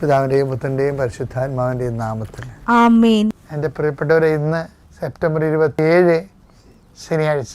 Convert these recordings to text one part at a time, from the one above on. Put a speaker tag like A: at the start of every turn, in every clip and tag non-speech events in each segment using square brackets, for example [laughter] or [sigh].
A: പിതാവിന്റെയും പുത്രന്റെയും പരിശുദ്ധാത്മാവിന്റെയും നാമത്തിൽ. എന്റെ പ്രിയപ്പെട്ടവരെ ഇന്ന് സെപ്റ്റംബർ ഇരുപത്തിയേഴ് ശനിയാഴ്ച.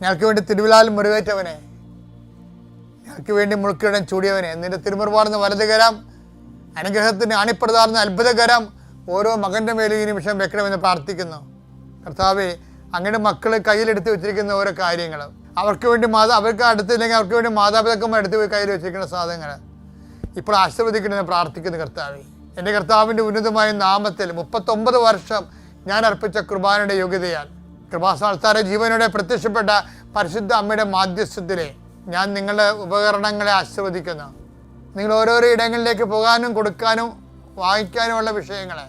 A: ഞങ്ങൾക്ക് വേണ്ടി തിരുവിലാൽ മുറിവേറ്റവനെ ഞങ്ങൾക്ക് വേണ്ടി മുൾക്കിടം ചൂടിയവനെ നിന്റെ തിരുമുറുപാർന്ന വലതുകരം അനുഗ്രഹത്തിന് അണിപ്പെടുതാർന്ന അത്ഭുതകരം ഓരോ മകന്റെ മേലും ഈ നിമിഷം വെക്കണമെന്ന് പ്രാർത്ഥിക്കുന്നു. കർത്താവേ അങ്ങയുടെ മക്കൾ കയ്യിലെടുത്ത് വെച്ചിരിക്കുന്ന ഓരോ കാര്യങ്ങൾ അവർക്ക് വേണ്ടി മാതാ അവർക്ക് അടുത്തില്ലെങ്കിൽ അവർക്ക് വേണ്ടി മാതാപിതാക്കന്മാർ എടുത്ത് പോയി കയ്യിൽ വെച്ചിരിക്കുന്ന സാധനങ്ങൾ ഇപ്പോൾ ആശീർവദിക്കണമെന്ന് പ്രാർത്ഥിക്കുന്നു കർത്താവെ. എന്റെ കർത്താവിന്റെ ഉന്നതമായ നാമത്തിൽ മുപ്പത്തൊമ്പത് വർഷം ഞാൻ അർപ്പിച്ച കുർബാനയുടെ യോഗ്യതയാൽ കൃപാസ്ഥാനത്താരെ ജീവനോടെ പ്രത്യക്ഷപ്പെട്ട പരിശുദ്ധ അമ്മയുടെ മാധ്യസ്ഥത്തിലെ ഞാൻ നിങ്ങളുടെ ഉപകരണങ്ങളെ ആശീർവദിക്കുന്നു. നിങ്ങൾ ഓരോരോ ഇടങ്ങളിലേക്ക് പോകാനും കൊടുക്കാനും വാങ്ങിക്കാനുമുള്ള വിഷയങ്ങളെ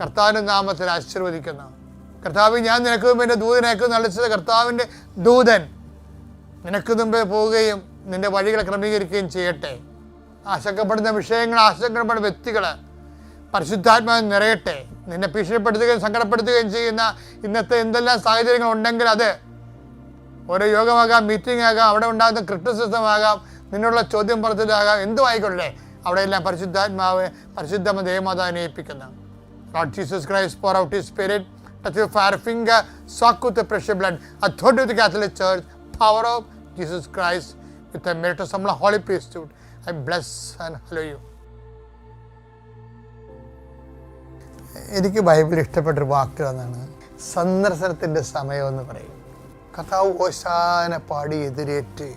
A: കർത്താവിന്റെ നാമത്തിൽ ആശീർവദിക്കുന്നു. കർത്താവ് ഞാൻ നിനക്ക് മുമ്പ് എന്റെ ദൂതനേക്കും നളിച്ചത് കർത്താവിന്റെ ദൂതൻ നിനക്ക് മുമ്പേ പോവുകയും നിന്റെ വഴികളെ ക്രമീകരിക്കുകയും ചെയ്യട്ടെ. ആശങ്കപ്പെടുന്ന വിഷയങ്ങൾ ആശങ്കപ്പെടുന്ന വ്യക്തികൾ പരിശുദ്ധാത്മാവ് നിറയട്ടെ. നിന്നെ ഭീഷണിപ്പെടുത്തുകയും സങ്കടപ്പെടുത്തുകയും ചെയ്യുന്ന ഇന്നത്തെ എന്തെല്ലാം സാഹചര്യങ്ങൾ ഉണ്ടെങ്കിൽ അത് ഓരോ യോഗമാകാം മീറ്റിംഗ് ആകാം അവിടെ ഉണ്ടാകുന്ന ക്രിട്ടിസിസം ക്രിട്ടിസിസമാകാം നിന്നുള്ള ചോദ്യം പറഞ്ഞതാകാം എന്തുമായിക്കൊള്ളേ അവിടെയെല്ലാം പരിശുദ്ധാത്മാവ് പരിശുദ്ധമ ദേവമാതാവ് അനുയപ്പിക്കുന്നു lord Jesus Christ for out his spirit touch fire finger soak pressure blood അഥോട്ട് with Catholic power of Jesus Christ with a merits നമ്മളെ holy priest I bless and hello you എനിക്ക് ബൈബിൾ ഇഷ്ടപ്പെട്ടൊരു വാക്ക് എന്നാണ് സന്ദർശനത്തിന്റെ സമയമെന്ന് പറയും. കഥാവ് ഓശാന പാടി എതിരേറ്റ്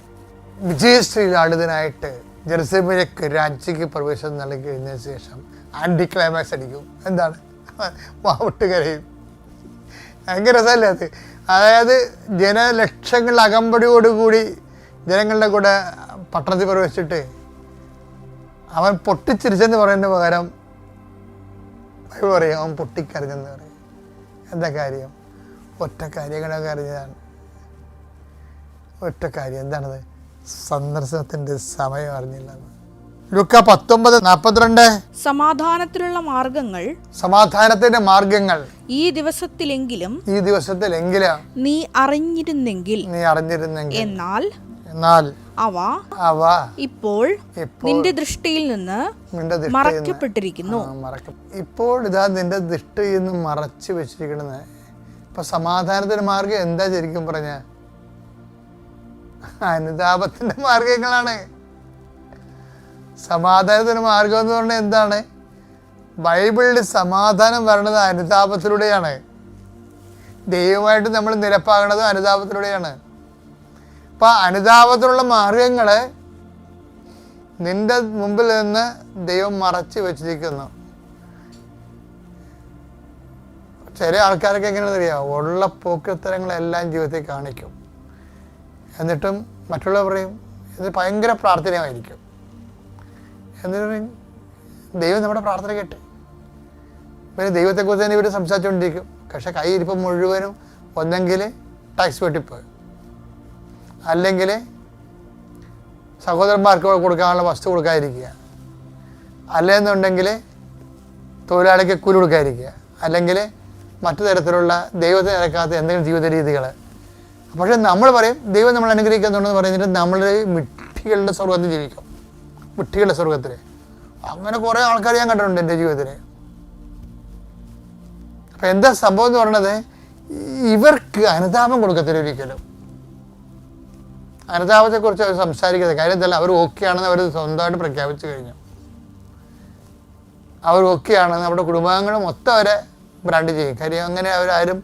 A: വിജയശ്രീലാളിതനായിട്ട് ജെറുസലേമിലേക്ക് രാജ്യക്ക് പ്രവേശനം നൽകി കഴിഞ്ഞതിന് ശേഷം ആന്റി ക്ലൈമാക്സ് അടിക്കും. എന്താണ്? മാവിട്ട് കരയും. ഭയങ്കര രസമല്ലേ അത്? അതായത് ജനലക്ഷങ്ങൾ അകമ്പടിയോടുകൂടി ജനങ്ങളുടെ കൂടെ പട്ടണത്തിൽ പ്രവേശിച്ചിട്ട് അവൻ പൊട്ടിച്ചിരിച്ചെന്ന് പറയുന്ന പകരം ബൈബിൾ പറയും അവൻ പൊട്ടിക്കരഞ്ഞെന്ന് പറയും. എന്താ കാര്യം? ഒറ്റ കാര്യങ്ങളൊക്കെ അറിഞ്ഞതാണ് ഒറ്റ കാര്യം എന്താണത്? സന്ദർശനത്തിന്റെ സമയം അറിഞ്ഞില്ല ലുക്ക പത്തൊമ്പത് നാൽപ്പത്തിരണ്ട്
B: സമാധാനത്തിലുള്ള മാർഗങ്ങൾ
A: സമാധാനത്തിന്റെ മാർഗങ്ങൾ.
B: ഈ ദിവസത്തിലെങ്കിലും
A: ഈ ദിവസത്തിലെങ്കിലും
B: നീ അറിഞ്ഞിരുന്നെങ്കിൽ
A: നീ അറിഞ്ഞിരുന്നെങ്കിൽ
B: എന്നാൽ
A: എന്നാൽ
B: അവ
A: അവ
B: ഇപ്പോൾ നിന്റെ ദൃഷ്ടിയിൽ നിന്ന്
A: നിന്റെ ദൃഷ്ടിയിൽ നിന്ന്
B: മറയ്ക്കപ്പെട്ടിരിക്കുന്നു
A: ആ, മറക്കും ഇപ്പോൾ ഇതാ നിന്റെ ദൃഷ്ടിയിൽ നിന്ന് മറച്ചു വെച്ചിരിക്കണത്. ഇപ്പൊ സമാധാനത്തിന്റെ മാർഗം എന്താ ശരിക്കും പറഞ്ഞ? അനുതാപത്തിന്റെ മാർഗങ്ങളാണ്. സമാധാനത്തിന്റെ മാർഗം എന്ന് പറഞ്ഞാൽ എന്താണ്? ബൈബിളിൽ സമാധാനം വരണത് അനുതാപത്തിലൂടെയാണ്. ദൈവമായിട്ട് നമ്മൾ നിരപ്പാകണത് അനുതാപത്തിലൂടെയാണ്. അപ്പൊ അനുതാപത്തിലുള്ള മാർഗങ്ങളെ നിന്റെ മുമ്പിൽ നിന്ന് ദൈവം മറച്ചു വെച്ചിരിക്കുന്നു. ചില ആൾക്കാരൊക്കെ എങ്ങനെയാണെന്ന് അറിയാം ഉള്ള പോക്കത്തരങ്ങളെല്ലാം ജീവിതത്തിൽ കാണിക്കും. എന്നിട്ടും മറ്റുള്ളവർ പറയും ഇത് ഭയങ്കര പ്രാർത്ഥനയായിരിക്കും. എന്നിട്ട് ദൈവം നമ്മുടെ പ്രാർത്ഥന കേട്ട്. പിന്നെ ദൈവത്തെക്കുറിച്ച് തന്നെ ഇവർ സംസാരിച്ചുകൊണ്ടിരിക്കും പക്ഷെ ഇരിപ്പം മുഴുവനും ഒന്നെങ്കിൽ ടാക്സ് വെട്ടിപ്പ് അല്ലെങ്കിൽ സഹോദരന്മാർക്ക് കൊടുക്കാനുള്ള വസ്തു കൊടുക്കാതിരിക്കുക. അല്ലെന്നുണ്ടെങ്കിൽ തൊഴിലാളിക്ക് കൂലി കൊടുക്കാതിരിക്കുക. അല്ലെങ്കിൽ മറ്റു തരത്തിലുള്ള ദൈവത്തെ ഇറക്കാത്ത എന്തെങ്കിലും ജീവിത രീതികൾ. പക്ഷേ നമ്മൾ പറയും ദൈവം നമ്മൾ അനുഗ്രഹിക്കുന്നുണ്ടെന്ന് പറയുന്നിട്ട് നമ്മൾ മിട്ടികളുടെ സ്വർഗത്തിൽ ജീവിക്കും. മിട്ടികളുടെ സ്വർഗത്തിൽ അങ്ങനെ കുറേ ആൾക്കാർ ഞാൻ കണ്ടിട്ടുണ്ട് എന്റെ ജീവിതത്തിൽ അപ്പം എന്താ സംഭവം എന്ന് പറയുന്നത് ഇവർക്ക് അനുതാപം കൊടുക്കത്തില്ല ഒരിക്കലും. അനുതാപത്തെക്കുറിച്ച് അവർ സംസാരിക്കുന്നത് കാര്യം ഇതല്ല അവർ ഓക്കെ ആണെന്ന് അവർ സ്വന്തമായിട്ട് പ്രഖ്യാപിച്ചു കഴിഞ്ഞു. അവർ ഓക്കെ ആണെന്ന് നമ്മുടെ കുടുംബാംഗങ്ങൾ മൊത്തം അവരെ ബ്രാൻഡ് ചെയ്യും. കാര്യം അങ്ങനെ അവരാരും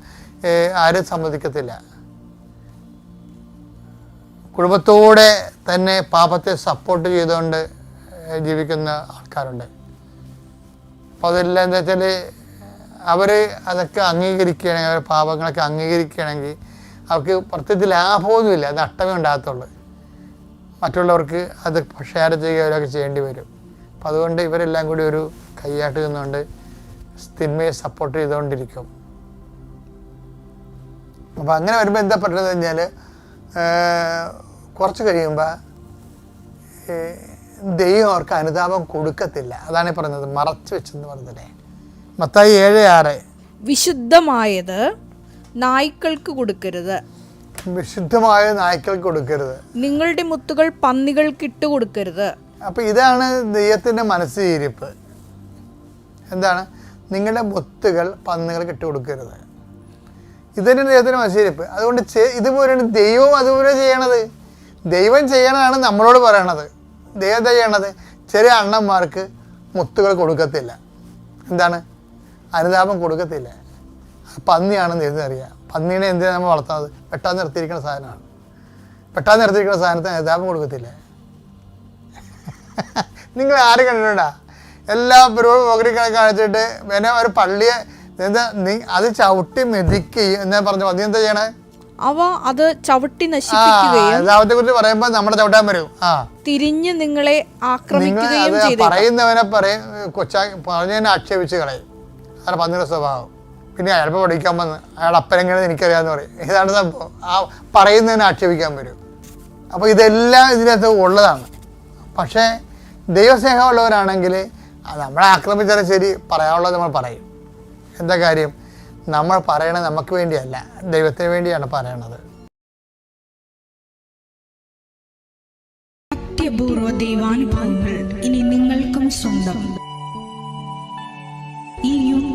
A: ആരും സമ്മതിക്കത്തില്ല. കുടുംബത്തോടെ തന്നെ പാപത്തെ സപ്പോർട്ട് ചെയ്തുകൊണ്ട് ജീവിക്കുന്ന ആൾക്കാരുണ്ട്. അപ്പോൾ അതെല്ലാം എന്താ വെച്ചാൽ അവർ അതൊക്കെ അംഗീകരിക്കുകയാണെങ്കിൽ അവരുടെ പാപങ്ങളൊക്കെ അംഗീകരിക്കുകയാണെങ്കിൽ അവർക്ക് പ്രത്യേകിച്ച് ലാഭമൊന്നുമില്ല അത് അട്ടമേ ഉണ്ടാകത്തുള്ളൂ. മറ്റുള്ളവർക്ക് അത് ഷെയർ ചെയ്യുകയൊക്കെ ചെയ്യേണ്ടി വരും. അപ്പം അതുകൊണ്ട് ഇവരെല്ലാം കൂടി ഒരു കൈയാട്ട് നിന്നുകൊണ്ട് തിന്മയെ സപ്പോർട്ട് ചെയ്തുകൊണ്ടിരിക്കും. അപ്പോൾ അങ്ങനെ വരുമ്പോൾ എന്താ പറ്റുന്നത് കഴിഞ്ഞാൽ കുറച്ച് കഴിയുമ്പോൾ ദൈവം അവർക്ക് അനുതാപം കൊടുക്കത്തില്ല. അതാണ് പറഞ്ഞത് മറച്ചു വെച്ചെന്ന് പറഞ്ഞതല്ലേ മത്തായി ഏഴ് ആറ്.
B: വിശുദ്ധമായത് നായ്ക്കൾക്ക് കൊടുക്കരുത്.
A: വിശുദ്ധമായ നായ്ക്കൾക്ക് കൊടുക്കരുത്.
B: നിങ്ങളുടെ മുത്തുകൾ പന്നികൾക്ക് ഇട്ട് കൊടുക്കരുത്.
A: അപ്പൊ ഇതാണ് ദൈവത്തിന്റെ മനസ്സിരിപ്പ്. എന്താണ്? നിങ്ങളുടെ മുത്തുകൾ പന്നുകൾക്ക് ഇട്ട് കൊടുക്കരുത്. ഇതന്നെ ദൈവത്തിന്റെ മനസ്സിരിപ്പ്. അതുകൊണ്ട് ഇതുപോലെയാണ് ദൈവം അതുപോലെ ചെയ്യണത്. ദൈവം ചെയ്യണതാണ് നമ്മളോട് പറയണത്. ദൈവം എന്താ ചെയ്യണത്? ചെറിയ അണ്ണന്മാർക്ക് മുത്തുകൾ കൊടുക്കത്തില്ല. എന്താണ്? അനുതാപം കൊടുക്കത്തില്ല. പന്നിയാണെന്ന് എഴുതിയറിയാം അറിയാം. പന്നീനെ എന്തിനാണ് നമ്മൾ വളർത്തുന്നത് വെട്ടാൻ നിർത്തിയിരിക്കുന്ന സാധനമാണ്. വെട്ടാൻ നിർത്തിയിരിക്കുന്ന സാധനത്തിന് അനുതാപം കൊടുക്കത്തില്ല? [laughs] നിങ്ങൾ ആരും കണ്ടിട്ടുണ്ടാ? എല്ലാ പരിപാടി പോകരി കാണിച്ചിട്ട് പിന്നെ ഒരു പള്ളിയെ എന്താ നീ അത് ചവിട്ടി മെതിക്കുകയും എന്നാ പറഞ്ഞു അത് എന്താ ചെയ്യണേ?
B: അവ അത് ചവിട്ടി നശിപ്പിക്കുകയും
A: കുറിച്ച് പറയുമ്പോൾ നമ്മുടെ ചവിട്ടാൻ വരും. ആ.
B: തിരിഞ്ഞ് നിങ്ങളെ ആക്രമിക്കുകയും
A: പറയുന്നവനെ പറയും കൊച്ചാ പറഞ്ഞതിനെ ആക്ഷേപിച്ച് കളയും. അതാണ് പന്നിയുടെ സ്വഭാവം. പിന്നെ അയാളിപ്പോൾ പഠിക്കാൻ വന്ന് അയാൾ അപ്പനെങ്ങനെ എനിക്കറിയാമെന്ന് പറയും. ഇതാണ് സംഭവം. ആ പറയുന്നതിനെ ആക്ഷേപിക്കാൻ വരും അപ്പോൾ ഇതെല്ലാം ഇതിനകത്ത് ഉള്ളതാണ്. പക്ഷേ ദൈവസ്നേഹമുള്ളവരാണെങ്കിൽ നമ്മളെ ആക്രമിച്ചാലും ശരി പറയാനുള്ളത് നമ്മൾ പറയും. എന്താ കാര്യം? നമ്മൾ പറയണത് നമുക്ക് വേണ്ടിയല്ല ദൈവത്തിന് വേണ്ടിയാണ് പറയണത്.
C: സത്യപൂർവ ദൈവാനുഭവങ്ങൾ ഇനി നിങ്ങൾക്കും സ്വന്തം. ഈ യൂട്യൂബ്